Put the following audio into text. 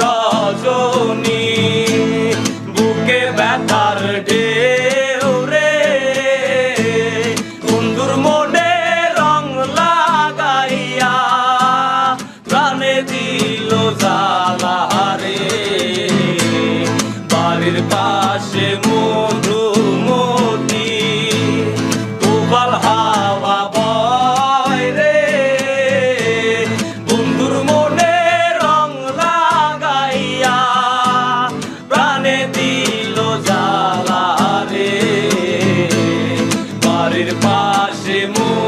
রজনী, বুকে ব্যথার ঢেউ রে। বন্ধুর মনে রং লাগাইয়া প্রাণে দিল জালা রে বাড়ির পা temor.